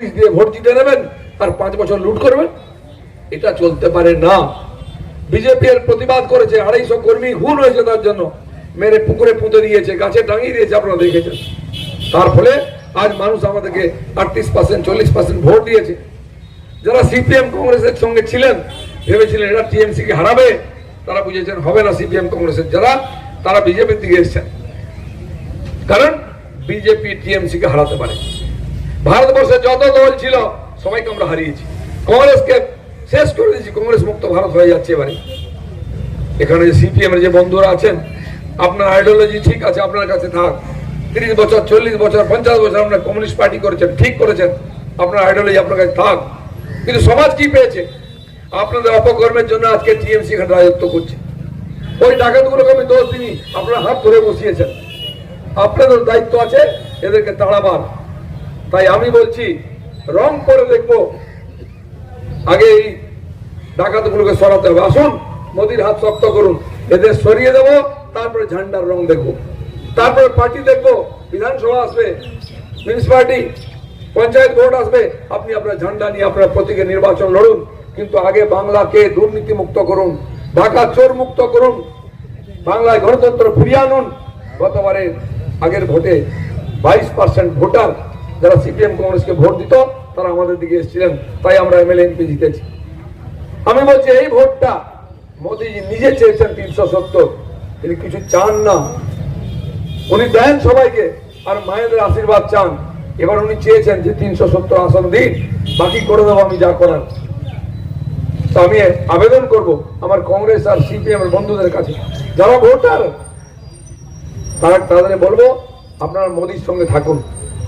দিয়ে ভোট জিতে নেবেন, আর পাঁচ বছর লুট করবেন, এটা চলতে পারে না। বিজেপি এর প্রতিবাদ করেছে, আড়াইশো কর্মী খুন হয়েছে তার জন্য। মেরে পুকুরে পুঁতে দিয়েছে, গাছে টাঙিয়ে দিয়েছে, আপনারা দেখেছেন। তার ফলে আজ মানুষ আমাদেরকে আটত্রিশ পার্সেন্ট চল্লিশ পার্সেন্ট ভোট দিয়েছে। যারা সিপিএম কংগ্রেসের সঙ্গে ছিলেন, ভেবেছিলেন এরা টিএমসি কে হারাবে, তারা বুঝেছেন হবে না সিপিএম কংগ্রেসের যারা, তারা বিজেপির দিকে এসেছেন। কারণ বিজেপি টিএমসি কে হারাতে পারে। ভারতবর্ষে যত দল ছিল, সবাইকে আমরা হারিয়েছি। কংগ্রেসকে শেষ করে দিয়েছি, কংগ্রেস মুক্ত ভারত হয়ে যাচ্ছে এবারে। এখানে সিপিএম এর যে বন্ধুরা আছেন, আপনার আইডিওলজি ঠিক আছে, আপনার কাছে থাক। তিরিশ বছর, চল্লিশ বছর, পঞ্চাশ বছর আপনার কমিউনিস্ট পার্টি করেছেন, ঠিক করেছেন। আপনার আইডিওলজি আপনার কাছে থাক। কিন্তু সমাজ কি পেয়েছে? আপনাদের অপকর্মের জন্য আজকে টিএমসি এখানে রাজত্ব করছে। ওই ডাকাতগুলোকে আমি দোষ দিই আপনারা হাত ধরে বসিয়েছেন। আপনাদের দায়িত্ব আছে, এদেরকে তাড়াবার। তাই আমি বলছি, রং করে দেখব। আগে এই ডাকাতগুলোকে সরাতে হবে। আসুন, মোদির হাত শক্ত করুন। এদের সরিয়ে দেবো, তারপরে ঝান্ডার রং দেখব। তারপরে পার্টি দেখব। বিধানসভা আসবে মিউনিসিপালিটি পঞ্চায়েত ভোট আসবে। আপনি আপনার ঝান্ডা নিয়ে আপনার প্রতীকে নির্বাচন লড়ুন। কিন্তু আগে বাংলাকে দুর্নীতি মুক্ত করুন, ঢাকা চোর মুক্ত করুন, বাংলায় গণতন্ত্র ফিরিয়ে আনুন। গতবারে আগের ভোটে বাইশ পার্সেন্ট ভোটার যারা সিপিএম কংগ্রেসকে ভোট দিত, তারা আমাদের দিকে এসেছিলেন। তাই আমরা এমএলএ, এমপি জিতেছি। আমি বলছি, এই ভোটটা মোদীজি নিজে চেয়েছেন তিনশো সত্তর। তিনি কিছু চান না। উনি দেন সবাইকে, আর মায়েদের আশীর্বাদ চান। এবার উনি চেয়েছেন যে তিনশো সত্তর আসন দিন, বাকি করে দেবো আমি যা করার। তো আমি আবেদন করব আমার কংগ্রেস আর সিপিএম এর বন্ধুদের কাছে। যারা ভোটার, তারা তাদের বলব, আপনারা মোদির সঙ্গে থাকুন।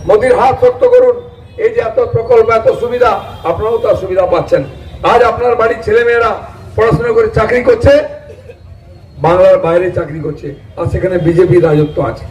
মোদির হাত শক্ত করুন। এই যে এত প্রকল্প, এত সুবিধা, আপনারাও তার সুবিধা পাচ্ছেন। আজ আপনার বাড়ির ছেলেমেয়েরা পড়াশোনা করে চাকরি করছে, বাংলার বাইরে চাকরি করছে, আর সেখানে বিজেপি রাজত্ব আছে।